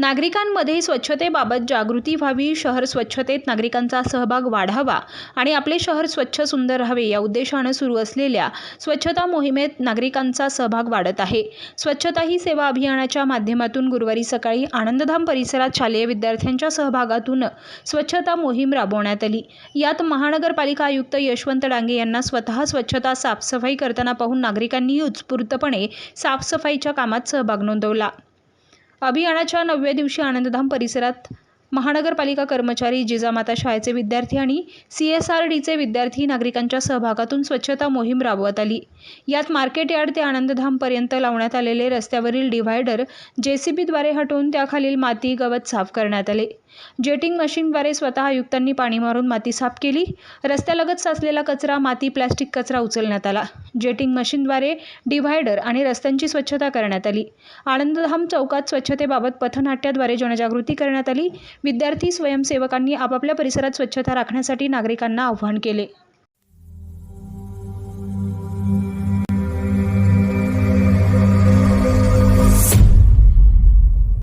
नागरिकांमध्ये स्वच्छतेबाबत जागृती व्हावी शहर स्वच्छतेत नागरिकांचा सहभाग वाढावा आणि आपले शहर स्वच्छ सुंदर राहावे या उद्देशानं सुरू असलेल्या स्वच्छता मोहिमेत नागरिकांचा सहभाग वाढत आहे. स्वच्छता ही सेवा अभियानाच्या माध्यमातून गुरुवारी सकाळी आनंदधाम परिसरात शालेय विद्यार्थ्यांच्या सहभागातून स्वच्छता मोहीम राबवण्यात आली. यात महानगरपालिका आयुक्त यशवंत डांगे यांना स्वतः स्वच्छता साफसफाई करताना पाहून नागरिकांनी उत्स्फूर्तपणे साफसफाईच्या कामात सहभाग नोंदवला. अभियानाच्या नवव्या दिवशी आनंदधाम परिसरात महानगरपालिका कर्मचारी जिजामाता शाळेचे विद्यार्थी आणि सी एस आर डीचे विद्यार्थी नागरिकांच्या सहभागातून स्वच्छता मोहीम राबवत आली. यात मार्केट यार्ड ते आनंदधामपर्यंत लावण्यात आलेले रस्त्यावरील डिव्हायडर जे सी बीद्वारे हटवून त्याखालील माती गवत साफ करण्यात आले. जेटिंग मशीनद्वारे स्वतः आयुक्तांनी पाणी मारून माती साफ केली. रस्त्यालगत साचलेला कचरा माती प्लॅस्टिक कचरा उचलण्यात आला. जेटिंग मशीनद्वारे डिव्हायडर आणि रस्त्यांची स्वच्छता करण्यात आली. आनंदधाम चौकात स्वच्छतेबाबत पथनाट्याद्वारे जनजागृती करण्यात आली. विद्यार्थी स्वयंसेवकांनी आपापल्या परिसरात स्वच्छता राखण्यासाठी नागरिकांना आवाहन केले.